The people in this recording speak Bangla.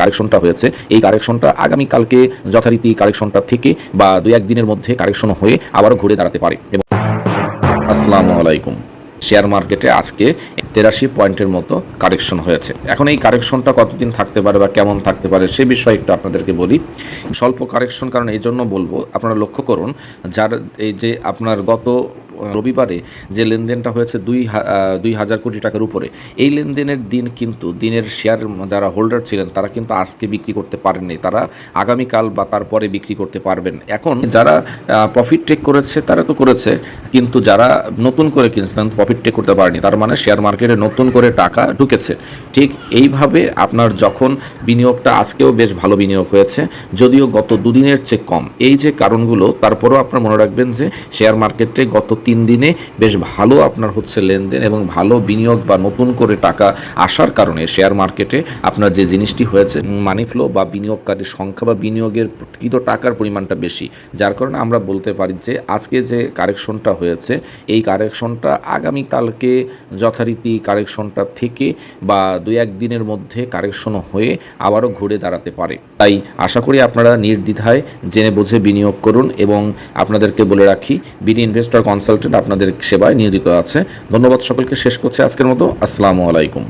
কারেকশনটা হয়েছে। এই কারেকশনটা আগামীকালকে যথারীতি কারেকশনটা থেকে বা দুই একদিনের মধ্যে কারেকশন হয়ে আবারও ঘুরে দাঁড়াতে পারে। এবং আসসালামু আলাইকুম। শেয়ার মার্কেটে আজকে তেরাশি পয়েন্টের মতো কারেকশন হয়েছে। এখন এই কারেকশনটা কতদিন থাকতে পারে বা কেমন থাকতে পারে সে বিষয়ে একটু আপনাদেরকে বলি। স্বল্প কারেকশন কারণ এই জন্য বলব, আপনারা লক্ষ্য করুন, যার এই যে আপনার গত রবিবারে যে লেনদেনটা হয়েছে দুই দুই হাজার কোটি টাকার উপরে, এই লেনদেনের দিন কিন্তু, দিনের শেয়ার যারা হোল্ডার ছিলেন, তারা কিন্তু আজকে বিক্রি করতে পারেননি। তারা আগামীকাল বা তারপরে বিক্রি করতে পারবেন। এখন যারা প্রফিট টেক করেছে, তারা তো করেছে, কিন্তু যারা নতুন করে কিনছিলেন প্রফিট টেক করতে পারেনি। তার মানে শেয়ার মার্কেটে নতুন করে টাকা ঢুকেছে। ঠিক এইভাবে আপনার যখন বিনিয়োগটা আজকেও বেশ ভালো বিনিয়োগ হয়েছে, যদিও গত দুদিনের চেয়ে কম। এই যে কারণগুলো, তারপরেও আপনার মনে রাখবেন যে শেয়ার মার্কেটে গত তিন দিনে বেশ ভালো আপনার হচ্ছে লেনদেন এবং ভালো বিনিয়োগ বা নতুন করে টাকা আসার কারণে শেয়ার মার্কেটে আপনার যে জিনিসটি হয়েছে মানি ফ্লো বা বিনিয়োগকারীর সংখ্যা বা বিনিয়োগের প্রকৃত টাকার পরিমাণটা বেশি। যার কারণে আমরা বলতে পারি যে, আজকে যে কারেকশনটা হয়েছে, এই কারেকশনটা আগামীকালকে যথারীতি কারেকশনটা থেকে বা দুই এক দিনের মধ্যে কারেকশন হয়ে আবারও ঘুরে দাঁড়াতে পারে। তাই আশা করি আপনারা নির্দ্বিধায় জেনে বুঝে বিনিয়োগ করুন এবং আপনাদেরকে বলে রাখি, বিডি ইনভেস্টর কনসালটেন্ট আপনাদের সেবায় নিয়োজিত আছে। ধন্যবাদ সকলকে। শেষ করছে আজকের মতো। আসসালামু আলাইকুম।